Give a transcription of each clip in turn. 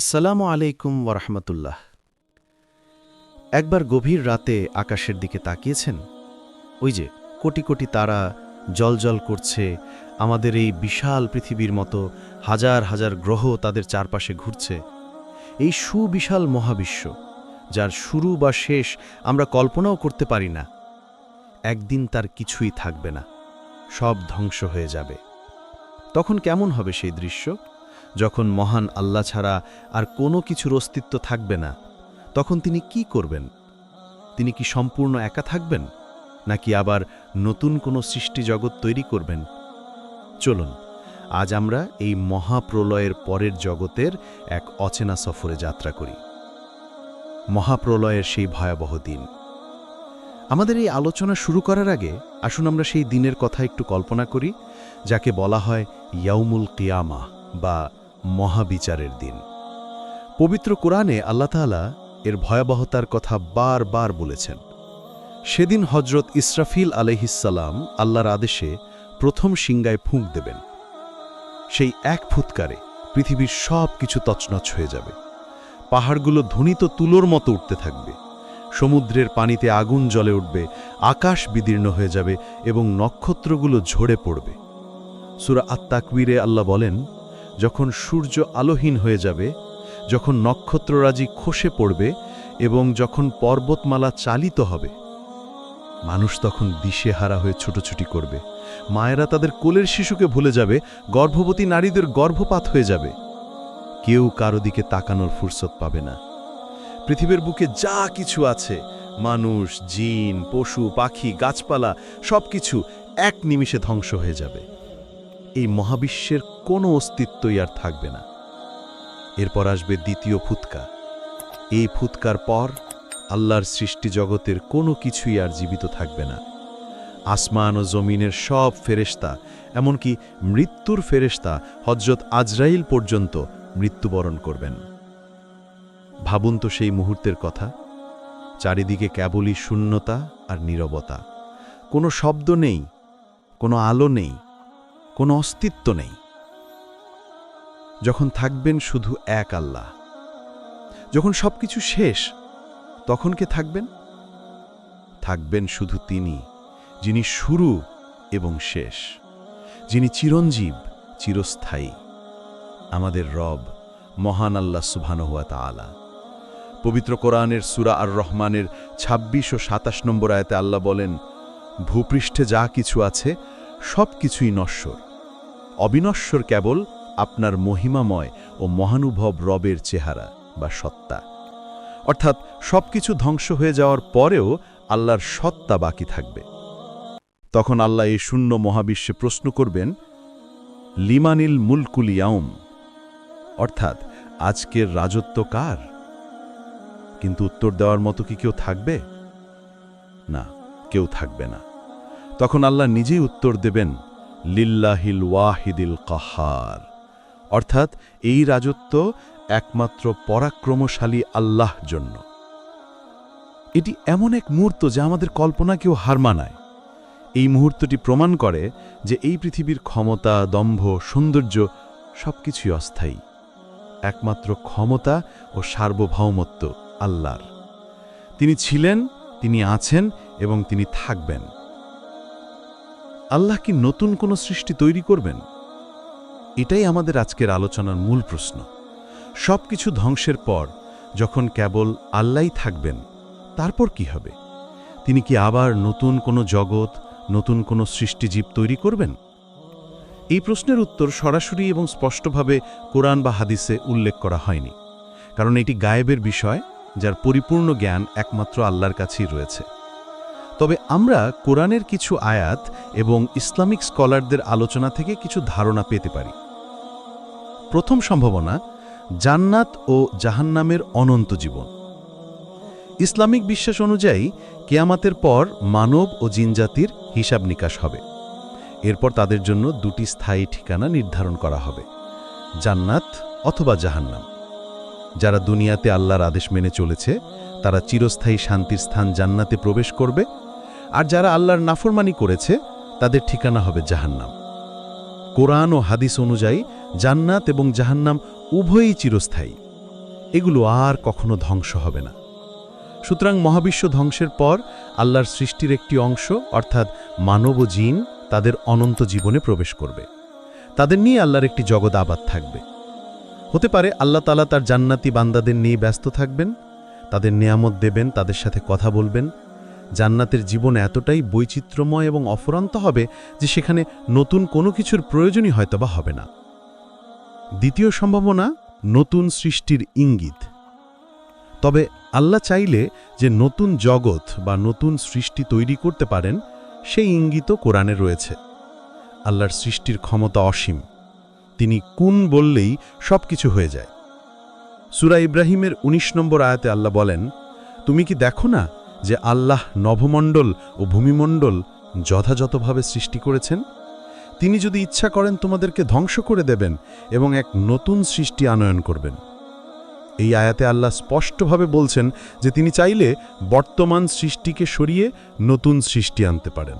আসসালামু আলাইকুম ওরহমতুল্লাহ একবার গভীর রাতে আকাশের দিকে তাকিয়েছেন? ওই যে কোটি কোটি তারা জলজল করছে, আমাদের এই বিশাল পৃথিবীর মতো হাজার হাজার গ্রহ তাদের চারপাশে ঘুরছে। এই সুবিশাল মহাবিশ্ব, যার শুরু বা শেষ আমরা কল্পনাও করতে পারি না। একদিন তার কিছুই থাকবে না, সব ধ্বংস হয়ে যাবে। তখন কেমন হবে সেই দৃশ্য? যখন মহান আল্লাহ ছাড়া আর কোনো কিছুর অস্তিত্ব থাকবে না, তখন তিনি কি করবেন? তিনি কি সম্পূর্ণ একা থাকবেন, নাকি আবার নতুন কোনো সৃষ্টি জগৎ তৈরি করবেন? চলুন, আজ আমরা এই মহাপ্রলয়ের পরের জগতের এক অচেনা সফরে যাত্রা করি। মহাপ্রলয়ের সেই ভয়াবহ দিন। আমাদের এই আলোচনা শুরু করার আগে আসুন আমরা সেই দিনের কথা একটু কল্পনা করি, যাকে বলা হয় ইয়াউমুল কিয়ামা। বা মহাবিচারের দিন। পবিত্র কোরআনে আল্লাহ তাআলা এর ভয়াবহতার কথা বারবার বলেছেন। সেদিন হজরত ইসরাফিল আলহিসাল্লাম আল্লাহর আদেশে প্রথম সিংগায় ফুঁক দেবেন। সেই এক ফুৎকারে পৃথিবীর সব কিছু তছনছ হয়ে যাবে। পাহাড়গুলো ধ্বনিত তুলোর মতো উঠতে থাকবে। সমুদ্রের পানিতে আগুন জলে উঠবে, আকাশ বিদীর্ণ হয়ে যাবে এবং নক্ষত্রগুলো ঝরে পড়বে। সুরা আত্মাকবীরে আল্লাহ বলেন যখন সূর্য আলোহীন হয়ে যাবে, যখন নক্ষত্ররাজি খসে পড়বে এবং যখন পর্বতমালা চালিত হবে, মানুষ তখন দিশেহারা হয়ে ছুটোছুটি করবে। মায়েরা তাদের কোলের শিশুকে ভুলে যাবে, গর্ভবতী নারীদের গর্ভপাত হয়ে যাবে। কেউ কারও দিকে তাকানোর ফুরসত পাবে না। পৃথিবীর বুকে যা কিছু আছে, মানুষ, জিন, পশু, পাখি, গাছপালা, সবকিছু এক নিমিষে ধ্বংস হয়ে যাবে। এই মহাবিশ্বের কোনো অস্তিত্বই আর থাকবে না। এরপর আসবে দ্বিতীয় ফুৎকা। এই ফুৎকার পর আল্লাহর সৃষ্টি জগতের কোনো কিছুই আর জীবিত থাকবে না। আসমান ও জমিনের সব ফেরেশতা, এমনকি মৃত্যুর ফেরেশতা হজরত আজরাইল পর্যন্ত মৃত্যুবরণ করবেন। ভাবুন তো সেই মুহূর্তের কথা, চারিদিকে কেবলই শূন্যতা আর নীরবতা। কোনো শব্দ নেই, কোনো আলো নেই কোনো অস্তিত্ব নেই। যখন থাকবেন শুধু এক আল্লাহ। যখন সবকিছু শেষ, তখন কে থাকবেন? থাকবেন শুধু তিনি, যিনি শুরু এবং শেষ, যিনি চিরঞ্জীব, চিরস্থায়ী, আমাদের রব, মহান আল্লাহ সুবহানহুয়া তাআলা। পবিত্র কোরআনের সুরা আর রহমানের ২৬ ও সাতাশ নম্বর আয়াতে আল্লাহ বলেন, ভূপৃষ্ঠে যা কিছু আছে সব কিছুই নশ্বর। অবিনশ্বর কেবল আপনার মহিমাময় ও মহানুভব রবের চেহারা বা সত্তা। অর্থাৎ সবকিছু ধ্বংস হয়ে যাওয়ার পরেও আল্লাহর সত্তা বাকি থাকবে। তখন আল্লাহ এই শূন্য মহাবিশ্বে প্রশ্ন করবেন, লিমানিল মুলকুল ইয়াউম? অর্থাৎ, আজকের রাজত্ব কার? কিন্তু উত্তর দেওয়ার মতো কি কেউ থাকবে? না, কেউ থাকবে না। তখন আল্লাহ নিজেই উত্তর দেবেন লিল্লাহিল ওয়াহিদিল কাহার। অর্থাৎ এই রাজত্ব একমাত্র পরাক্রমশালী আল্লাহ জন্য। এটি এমন এক মুহূর্ত যা আমাদের কল্পনাকেও হার মানায়। এই মুহূর্তটি প্রমাণ করে যে এই পৃথিবীর ক্ষমতা, দম্ভ, সৌন্দর্য সবকিছুই অস্থায়ী। একমাত্র ক্ষমতা ও সার্বভৌমত্ব আল্লাহর। তিনি ছিলেন, তিনি আছেন এবং তিনি থাকবেন। আল্লাহ কি নতুন কোনো সৃষ্টি তৈরি করবেন? এটাই আমাদের আজকের আলোচনার মূল প্রশ্ন। সব কিছু ধ্বংসের পর যখন কেবল আল্লাহই থাকবেন, তারপর কি হবে? তিনি কি আবার নতুন কোনো জগৎ, নতুন কোনো সৃষ্টিজীব তৈরি করবেন? এই প্রশ্নের উত্তর সরাসরি এবং স্পষ্টভাবে কোরআন বা হাদিসে উল্লেখ করা হয়নি। কারণ এটি গায়েবের বিষয়, যার পরিপূর্ণ জ্ঞান একমাত্র আল্লাহর কাছেই রয়েছে। তবে আমরা কোরআনের কিছু আয়াত এবং ইসলামিক স্কলারদের আলোচনা থেকে কিছু ধারণা পেতে পারি। প্রথম সম্ভাবনা, জান্নাত ও জাহান্নামের অনন্ত জীবন। ইসলামিক বিশ্বাস অনুযায়ী, কেয়ামাতের পর মানব ও জিনজাতির হিসাব নিকাশ হবে। এরপর তাদের জন্য দুটি স্থায়ী ঠিকানা নির্ধারণ করা হবে, জান্নাত অথবা জাহান্নাম। যারা দুনিয়াতে আল্লাহর আদেশ মেনে চলেছে, তারা চিরস্থায়ী শান্তির স্থান জান্নাতে প্রবেশ করবে আর যারা আল্লাহর নাফরমানি করেছে, তাদের ঠিকানা হবে জাহান্নাম। কোরআন ও হাদিস অনুযায়ী জান্নাত এবং জাহান্নাম উভয়ই চিরস্থায়ী। এগুলো আর কখনো ধ্বংস হবে না। সুতরাং মহাবিশ্ব ধ্বংসের পর আল্লাহর সৃষ্টির একটি অংশ, অর্থাৎ মানব ও জিন, তাদের অনন্ত জীবনে প্রবেশ করবে। তাদের নিয়ে আল্লাহর একটি জগৎ আবাদ থাকবে। হতে পারে আল্লাহ তালা তার জান্নাতি বান্দাদের নিয়ে ব্যস্ত থাকবেন, তাদের নিয়ামত দেবেন, তাদের সাথে কথা বলবেন জান্নাতের জীবন এতটাই বৈচিত্র্যময় এবং অফুরন্ত হবে যে সেখানে নতুন কোনো কিছুর প্রয়োজনই হয়তোবা হবে না। দ্বিতীয় সম্ভাবনা, নতুন সৃষ্টির ইঙ্গিত। তবে আল্লাহ চাইলে যে নতুন জগৎ বা নতুন সৃষ্টি তৈরি করতে পারেন, সেই ইঙ্গিতও কোরআনে রয়েছে। আল্লাহর সৃষ্টির ক্ষমতা অসীম। তিনি কুন বললেই সব কিছু হয়ে যায়। সুরা ইব্রাহিমের ১৯ নম্বর আয়াতে আল্লাহ বলেন, তুমি কি দেখো না যে আল্লাহ নভমণ্ডল ও ভূমিমণ্ডল যথাযথভাবে সৃষ্টি করেছেন? তিনি যদি ইচ্ছা করেন তোমাদেরকে ধ্বংস করে দেবেন এবং এক নতুন সৃষ্টি আনয়ন করবেন। এই আয়াতে আল্লাহ স্পষ্টভাবে বলছেন যে তিনি চাইলে বর্তমান সৃষ্টিকে সরিয়ে নতুন সৃষ্টি আনতে পারেন।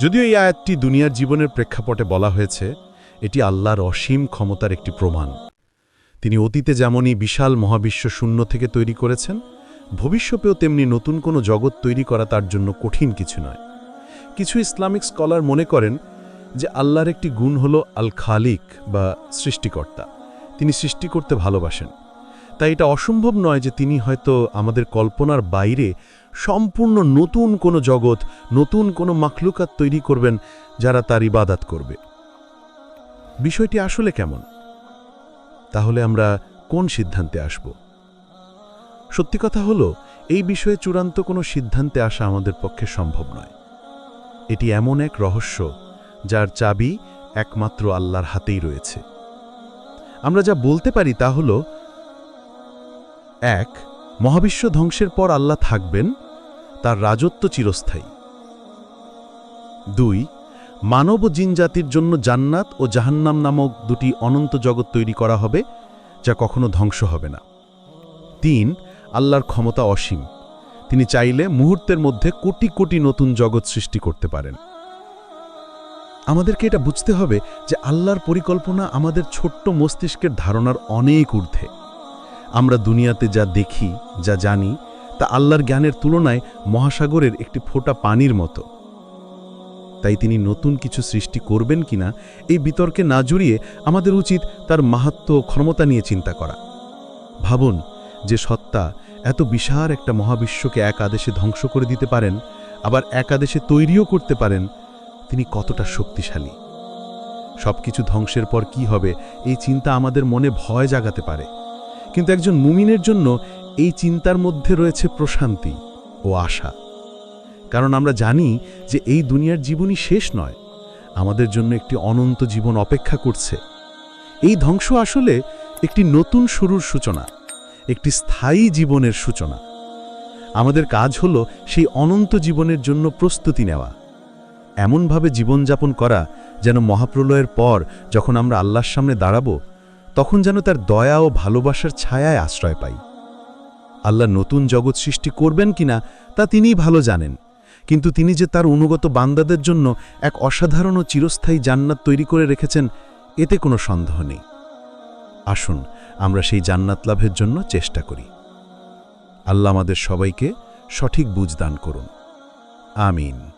যদিও এই আয়াতটি দুনিয়ার জীবনের প্রেক্ষাপটে বলা হয়েছে, এটি আল্লাহর অসীম ক্ষমতার একটি প্রমাণ। তিনি অতীতে যেমনই বিশাল মহাবিশ্ব শূন্য থেকে তৈরি করেছেন ভবিষ্যতেও তেমনি নতুন কোনো জগৎ তৈরি করা তার জন্য কঠিন কিছু নয়। কিছু ইসলামিক স্কলার মনে করেন যে আল্লাহর একটি গুণ হল আল খালিক বা সৃষ্টিকর্তা। তিনি সৃষ্টি করতে ভালোবাসেন। তাই এটা অসম্ভব নয় যে তিনি হয়তো আমাদের কল্পনার বাইরে সম্পূর্ণ নতুন কোনো জগৎ, নতুন কোনো মাখলুকাত তৈরি করবেন যারা তার ইবাদাত করবে। বিষয়টি আসলে কেমন? তাহলে আমরা কোন সিদ্ধান্তে আসব? সত্যি কথা হলো, এই বিষয়ে চূড়ান্ত কোনো সিদ্ধান্তে আসা আমাদের পক্ষে সম্ভব নয়। এটি এমন এক রহস্য, যার চাবি একমাত্র আল্লাহর হাতেই রয়েছে। আমরা যা বলতে পারি তা হল, এক, মহাবিশ্ব ধ্বংসের পর আল্লাহ থাকবেন, তার রাজত্ব চিরস্থায়ী। দুই, মানব ও জিনজাতির জন্য জান্নাত ও জাহান্নাম নামক দুটি অনন্ত জগৎ তৈরি করা হবে, যা কখনো ধ্বংস হবে না। তিন আল্লাহর ক্ষমতা অসীম। তিনি চাইলে মুহূর্তের মধ্যে কোটি কোটি নতুন জগৎ সৃষ্টি করতে পারেন। আমাদেরকে এটা বুঝতে হবে যে আল্লাহর পরিকল্পনা আমাদের ছোট্ট মস্তিষ্কের ধারণার অনেক ঊর্ধ্বে। আমরা দুনিয়াতে যা দেখি, যা জানি, তা আল্লাহর জ্ঞানের তুলনায় মহাসাগরের একটি ফোঁটা পানির মতো। তাই তিনি নতুন কিছু সৃষ্টি করবেন কিনা, এই বিতর্কে না জড়িয়ে আমাদের উচিত তার মাহাত্ম ক্ষমতা নিয়ে চিন্তা করা। ভাবুন, যে সত্তা এত বিশাল একটা মহাবিশ্বকে এক আদেশে ধ্বংস করে দিতে পারেন, আবার এক আদেশে তৈরিও করতে পারেন, তিনি কতটা শক্তিশালী। সবকিছু ধ্বংসের পর কি হবে, এই চিন্তা আমাদের মনে ভয় জাগাতে পারে। কিন্তু একজন মুমিনের জন্য এই চিন্তার মধ্যে রয়েছে প্রশান্তি ও আশা। কারণ আমরা জানি যে এই দুনিয়ার জীবনই শেষ নয়, আমাদের জন্য একটি অনন্ত জীবন অপেক্ষা করছে। এই ধ্বংস আসলে একটি নতুন শুরুর সূচনা। একটি স্থায়ী জীবনের সূচনা। আমাদের কাজ হল সেই অনন্ত জীবনের জন্য প্রস্তুতি নেওয়া। এমনভাবে জীবনযাপন করা যেন মহাপ্রলয়ের পর যখন আমরা আল্লাহর সামনে দাঁড়াব, তখন যেন তার দয়া ও ভালোবাসার ছায়ায় আশ্রয় পাই। আল্লাহ নতুন জগৎ সৃষ্টি করবেন কিনা তা তিনিই ভালো জানেন, কিন্তু তিনি যে তার অনুগত বান্দাদের জন্য এক অসাধারণ ও চিরস্থায়ী জান্নাত তৈরি করে রেখেছেন, এতে কোনো সন্দেহ নেই। আসুন আমরা সেই জান্নাত লাভের জন্য চেষ্টা করি। আল্লাহ আমাদের সবাইকে সঠিক বুঝদান করুন। আমিন।